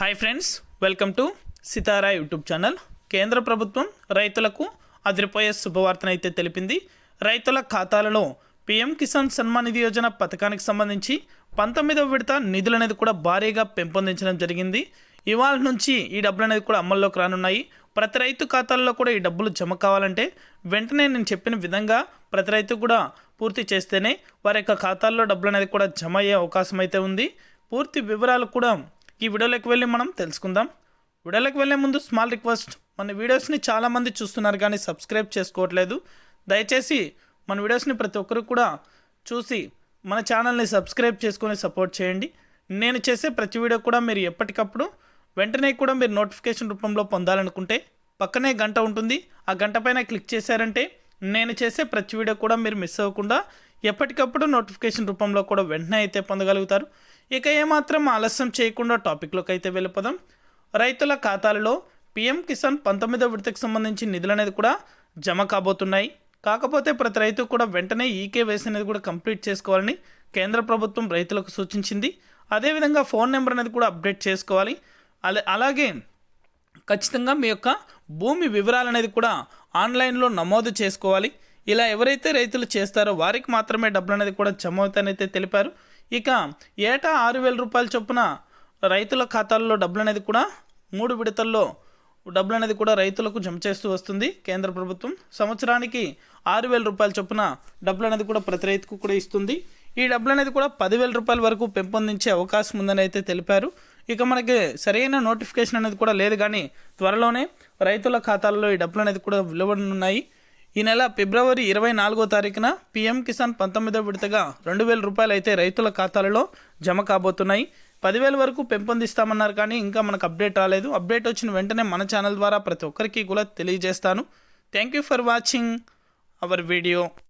Hi friends welcome to Sitara YouTube channel కేంద్ర ప్రభుత్వం రైతులకు అదిరిపోయే శుభవార్తనైతే తెలిపింది. రైతుల ఖాతాలలో పీఎం కిసాన్ సన్మాన్ నిధి యోజన పథకానికి సంబంధించి పంతొమ్మిదవ విడత నిధులు అనేది కూడా భారీగా పెంపొందించడం జరిగింది. ఇవాళ నుంచి ఈ డబ్బులు అనేది కూడా అమల్లోకి రానున్నాయి. ప్రతి రైతు ఖాతాల్లో కూడా ఈ డబ్బులు జమ కావాలంటే వెంటనే నేను చెప్పిన విధంగా ప్రతి రైతు కూడా పూర్తి చేస్తేనే వారి యొక్క ఖాతాల్లో డబ్బులు అనేది కూడా జమ అయ్యే అవకాశం అయితే ఉంది. పూర్తి వివరాలు కూడా ఈ వీడియోలోకి వెళ్ళి మనం తెలుసుకుందాం. వీడియోలోకి వెళ్ళే ముందు స్మాల్ రిక్వెస్ట్ మన వీడియోస్ని చాలామంది చూస్తున్నారు కానీ సబ్స్క్రైబ్ చేసుకోవట్లేదు. దయచేసి మన వీడియోస్ని ప్రతి ఒక్కరు కూడా చూసి మన ఛానల్ని సబ్స్క్రైబ్ చేసుకొని సపోర్ట్ చేయండి. నేను చేసే ప్రతి వీడియో కూడా మీరు ఎప్పటికప్పుడు వెంటనే కూడా మీరు నోటిఫికేషన్ రూపంలో పొందాలనుకుంటే పక్కనే గంట ఉంటుంది. ఆ గంట పైన క్లిక్ చేశారంటే నేను చేసే ప్రతి వీడియో కూడా మీరు మిస్ అవ్వకుండా ఎప్పటికప్పుడు నోటిఫికేషన్ రూపంలో కూడా వెంటనే అయితే పొందగలుగుతారు. ఇక ఏమాత్రం ఆలస్యం చేయకుండా టాపిక్లోకి అయితే వెళ్ళిపోదాం. రైతుల ఖాతాలలో పీఎం కిసాన్ పంతొమ్మిదో విడతకు సంబంధించి నిధులు అనేది కూడా జమ కాబోతున్నాయి. కాకపోతే ప్రతి రైతు కూడా వెంటనే ఈకేవైసీ అనేది కూడా కంప్లీట్ చేసుకోవాలని కేంద్ర ప్రభుత్వం రైతులకు సూచించింది. అదేవిధంగా ఫోన్ నెంబర్ అనేది కూడా అప్డేట్ చేసుకోవాలి. అలా అలాగే ఖచ్చితంగా మీ యొక్క భూమి వివరాలు అనేది కూడా ఆన్లైన్లో నమోదు చేసుకోవాలి. ఇలా ఎవరైతే రైతులు చేస్తారో వారికి మాత్రమే డబ్బులు అనేది కూడా జమ అవుతానైతే తెలిపారు. ఇక ఏటా ఆరు వేల రూపాయల చొప్పున రైతుల ఖాతాల్లో డబ్బులు అనేది కూడా మూడు విడతల్లో డబ్బులు అనేది కూడా రైతులకు జమ చేస్తూ వస్తుంది కేంద్ర ప్రభుత్వం. సంవత్సరానికి ఆరు వేల రూపాయల చొప్పున డబ్బులు అనేది కూడా ప్రతి రైతుకు కూడా ఇస్తుంది. ఈ డబ్బులు అనేది కూడా పదివేల రూపాయల వరకు పెంపొందించే అవకాశం ఉందని అయితే తెలిపారు. ఇక మనకి సరైన నోటిఫికేషన్ అనేది కూడా లేదు కానీ త్వరలోనే రైతుల ఖాతాల్లో ఈ డబ్బులు అనేది కూడా విలువనున్నాయి ఈ నెల ఫిబ్రవరి ఇరవై నాలుగో తారీఖున పీఎం కిసాన్ పంతొమ్మిదో విడతగా రెండు వేల రూపాయలు అయితే రైతుల ఖాతాలలో జమ కాబోతున్నాయి. పదివేల వరకు పెంపొందిస్తామన్నారు కానీ ఇంకా మనకు అప్డేట్ రాలేదు. అప్డేట్ వచ్చిన వెంటనే మన ఛానల్ ద్వారా ప్రతి ఒక్కరికి కూడా తెలియజేస్తాను. Thank you for watching our video.